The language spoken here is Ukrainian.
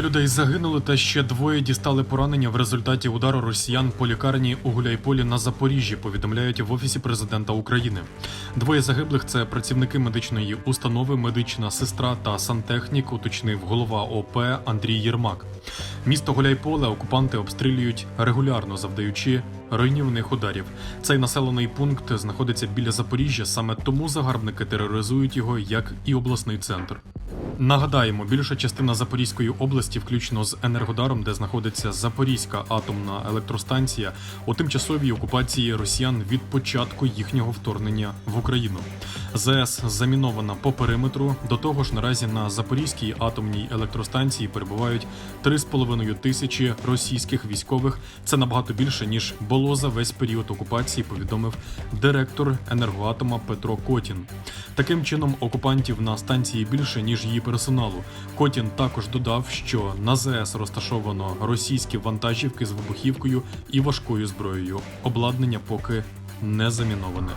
Людей загинули, та ще двоє дістали поранення в результаті удару росіян по лікарні у Гуляйполі на Запоріжжі. Повідомляють в офісі президента України. Двоє загиблих це працівники медичної установи, медична сестра та сантехнік. Уточнив голова ОП Андрій Єрмак. Місто Гуляйполе окупанти обстрілюють регулярно, завдаючи руйнівних ударів. Цей населений пункт знаходиться біля Запоріжжя. Саме тому загарбники тероризують його як і обласний центр. Нагадаємо, більша частина Запорізької області, включно з Енергодаром, де знаходиться Запорізька атомна електростанція, у тимчасовій окупації росіян від початку їхнього вторгнення в Україну. ЗС замінована по периметру. До того ж, наразі на Запорізькій атомній електростанції перебувають 3,5 тисячі російських військових. Це набагато більше ніж було за весь період окупації. Повідомив директор енергоатома Петро Котін. Таким чином, окупантів на станції більше ніж її персоналу. Котін також додав, що на ЗС розташовано російські вантажівки з вибухівкою і важкою зброєю. Обладнання поки не заміноване.